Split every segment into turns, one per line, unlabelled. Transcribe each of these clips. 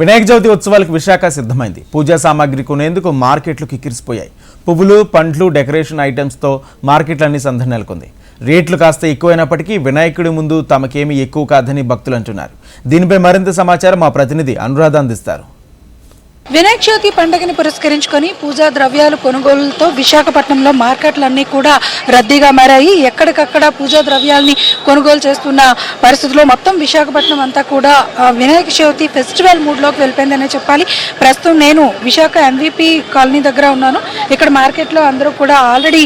వినాయక చవితి ఉత్సవాలకు విశాఖ సిద్ధమైంది. పూజా సామాగ్రి కొనేందుకు మార్కెట్లు కిక్కిరిసిపోయాయి. పువ్వులు పండ్లు డెకరేషన్ ఐటమ్స్తో మార్కెట్లన్నీ సందడి నెలకొంది. రేట్లు కాస్త ఎక్కువైనప్పటికీ వినాయకుడి ముందు తమకేమీ ఎక్కువ కాదని భక్తులు అంటున్నారు దీనిపై మరింత సమాచారం మా ప్రతినిధి అనురాధ అందిస్తారు.
వినాయక చవితి పండుగని పురస్కరించుకొని పూజా ద్రవ్యాలు కొనుగోలుతో విశాఖపట్నంలో మార్కెట్లన్నీ కూడా రద్దీగా మారాయి. ఎక్కడికక్కడ పూజా ద్రవ్యాల్ని కొనుగోలు చేస్తున్న పరిస్థితుల్లో మొత్తం విశాఖపట్నం అంతా కూడా వినాయక చవితి ఫెస్టివల్ మూడ్లోకి వెళ్ళిపోయిందనే చెప్పాలి. ప్రస్తుతం నేను విశాఖ ఎంవిపి కాలనీ దగ్గర ఉన్నాను. ఇక్కడ మార్కెట్లో అందరూ కూడా ఆల్రెడీ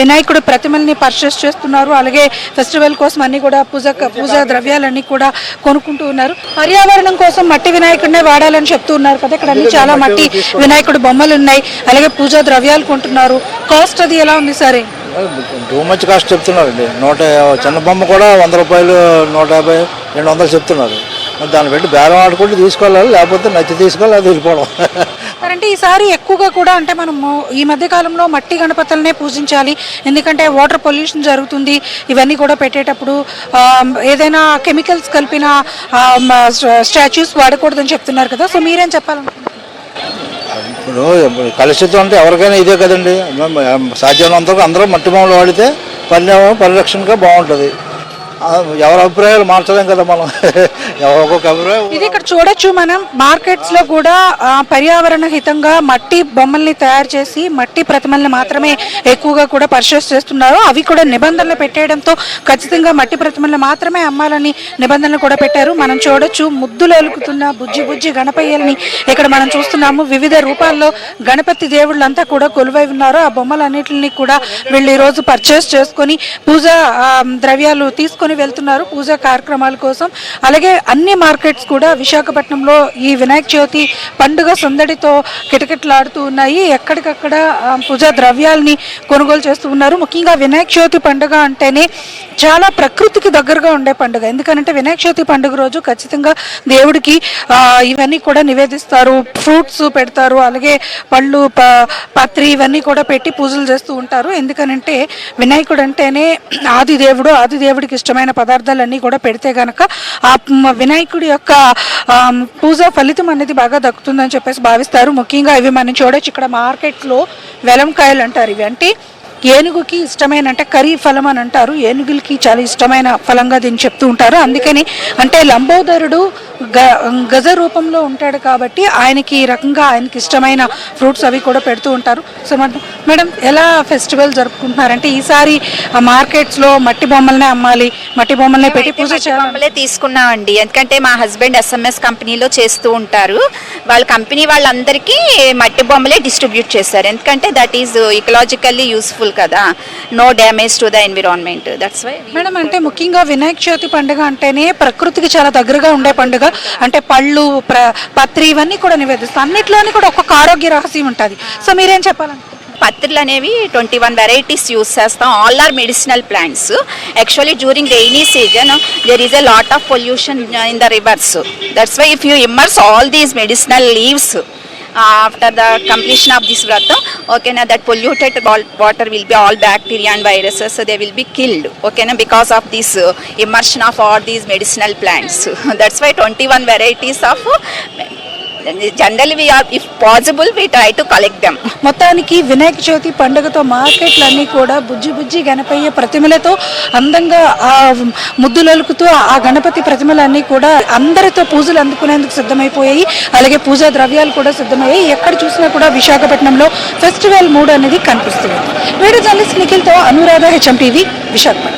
వినాయకుడు ప్రతిమల్ని పర్చేస్ చేస్తున్నారు. అలాగే ఫెస్టివల్ కోసం అన్ని కూడా పూజ పూజా ద్రవ్యాలన్నీ కూడా కొనుక్కుంటూ ఉన్నారు. పర్యావరణం కోసం మట్టి వినాయకుడినే వాడాలని చెప్తూ ఉన్నారు కదా ఇక్కడ చాలా మట్టి వినాయకుడు బొమ్మలు ఉన్నాయి. అలాగే పూజా ద్రవ్యాలు కొంటున్నారు. కాస్ట్ అది ఎలా ఉంది సరే?
టూ మచ్ కాస్ట్ చెప్తున్నారండి. నూట చిన్న బొమ్మ కూడా వంద రూపాయలు నూట యాభై రెండు వందలు చెప్తున్నారు. దాన్ని పెట్టి బేరం ఆడుకుంటే తీసుకోవాలి లేకపోతే నచ్చి తీసుకోవాలి అది వెళ్ళిపోవడం.
అంటే ఈసారి ఎక్కువగా కూడా అంటే మనము ఈ మధ్య కాలంలో మట్టి గణపతులనే పూజించాలి. ఎందుకంటే వాటర్ పొల్యూషన్ జరుగుతుంది. ఇవన్నీ కూడా పెట్టేటప్పుడు ఏదైనా కెమికల్స్ కలిపిన స్టాచ్యూస్ వాడకూడదని చెప్తున్నారు కదా. సో మీరేం చెప్పాలనుకుంటున్నారు?
ఇప్పుడు కలుషితం అంటే ఎవరికైనా ఇదే కదండి. సాధ్యమైనంతవరకు అందరూ మట్టి బొమ్మలు వాడితే పర్యావరణ పరిరక్షణగా బాగుంటుంది. ఎవరి అభిప్రాయాలు మార్చలేం కదా మనం. ఒక్కొక్క అభిప్రాయం.
ఇది ఇక్కడ చూడొచ్చు మనం. మార్కెట్స్లో కూడా పర్యావరణ హితంగా మట్టి బొమ్మల్ని తయారు చేసి మట్టి ప్రతిమల్ని మాత్రమే ఎక్కువగా కూడా పర్చేస్ చేస్తున్నారు. అవి కూడా నిబంధనలు పెట్టేయడంతో ఖచ్చితంగా మట్టి ప్రతిమల్ని మాత్రమే అమ్మాలని నిబంధనలు కూడా పెట్టారు. మనం చూడొచ్చు ముద్దులు ఎలుకుతున్న బుజ్జి బుజ్జి గణపయ్యల్ని ఇక్కడ మనం చూస్తున్నాము. వివిధ రూపాల్లో గణపతి దేవుళ్ళంతా కూడా కొలువై ఉన్నారు. ఆ బొమ్మలన్నిటిని కూడా వీళ్ళు ఈరోజు రోజు పర్చేస్ చేసుకొని పూజా ద్రవ్యాలు తీసుకొని వెళ్తున్నారు పూజా కార్యక్రమాల కోసం. అలాగే అన్ని మార్కెట్స్ కూడా విశాఖపట్నంలో ఈ వినాయక చవితి పండుగ సందడితో కిటకిటలాడుతూ ఉన్నాయి. ఎక్కడికక్కడ పూజా ద్రవ్యాల్ని కొనుగోలు చేస్తూ ఉన్నారు. ముఖ్యంగా వినాయక చవితి పండుగ అంటేనే చాలా ప్రకృతికి దగ్గరగా ఉండే పండుగ. ఎందుకంటే వినాయక చవితి పండుగ రోజు ఖచ్చితంగా దేవుడికి ఇవన్నీ కూడా నివేదిస్తారు. ఫ్రూట్స్ పెడతారు. అలాగే పళ్ళు ప పత్రి ఇవన్నీ కూడా పెట్టి పూజలు చేస్తూ ఉంటారు. ఎందుకనంటే వినాయకుడు అంటేనే ఆది దేవుడు. ఆది దేవుడికి ఇష్టమైన పదార్థాలన్నీ కూడా పెడితే కనుక ఆ వినాయకుడి యొక్క పూజ ఫలితం అనేది బాగా దక్కుతుందని చెప్పేసి భావిస్తారు. ముఖ్యంగా ఇవి మనం చూడొచ్చు ఇక్కడ మార్కెట్లో వెలంకాయలు అంటారు ఇవి. అంటే ఏనుగుకి ఇష్టమైన అంటే కరీ ఫలం అని అంటారు. ఏనుగులకి చాలా ఇష్టమైన ఫలంగా దీన్ని చెప్తూ ఉంటారు. అందుకని అంటే లంబోదరుడు గ గజ రూపంలో ఉంటాడు కాబట్టి ఆయనకి ఈ రకంగా ఆయనకి ఇష్టమైన ఫ్రూట్స్ అవి కూడా పెడుతూ ఉంటారు. సో మేడం ఎలా ఫెస్టివల్ జరుపుకుంటున్నారంటే ఈసారి మార్కెట్స్లో మట్టి బొమ్మలనే అమ్మాలి మట్టి బొమ్మలనే పెట్టి పూజ చేయాలి
బొమ్మలే తీసుకున్నామండి. ఎందుకంటే మా హస్బెండ్ ఎస్ఎంఎస్ కంపెనీలో చేస్తూ ఉంటారు. వాళ్ళ కంపెనీ వాళ్ళందరికీ మట్టి బొమ్మలే డిస్ట్రిబ్యూట్ చేశారు. ఎందుకంటే దట్ ఈజ్ ఇకలాజికల్లీ యూస్ఫుల్ కదా. No damage to the environment that's why
madam అంటే ముఖ్యంగా వినాయక చవితి పండుగ అంటేనే ప్రకృతికి చాలా దగ్గరగా ఉండే పండుగ. అంటే పళ్ళు ప్ర పత్రి ఇవన్నీ కూడా నివేదిస్తాం. అన్నిట్లోని కూడా ఒక్కొక్క ఆరోగ్య రహస్యం ఉంటుంది. సో మీరేం చెప్పాలంటే
పత్రులు అనేవి ట్వంటీ వన్ వెరైటీస్ యూస్ చేస్తాం. All are medicinal plants actually during rainy season there is a lot of pollution in the rivers that's why if you immerse all these medicinal leaves after the completion of this vratam ఓకేనా that polluted water will be all bacteria and viruses they will be killed ఓకేనా because of this immersion of all these medicinal plants that's why twenty one varieties of general we are if possible we try to collect them
మొత్తానికి వినాయక చవితి పండుగతో మార్కెట్లన్నీ కూడా బుజ్జి బుజ్జి గణపయ్య ప్రతిమలతో అందంగా ఆ ముద్దులొలుకుతూ ఆ గణపతి ప్రతిమలన్నీ కూడా అందరితో పూజలు అందుకునేందుకు సిద్ధమైపోయాయి. అలాగే పూజా ద్రవ్యాలు కూడా సిద్ధమయ్యాయి. ఎక్కడ చూసినా కూడా విశాఖపట్నంలో ఫెస్టివల్ మూడ్ అనేది కనిపిస్తుంది. వీడియో జర్నలిస్ట్ నిఖిల్తో అనురాధ హెచ్ఎం టీవీ విశాఖపట్నం.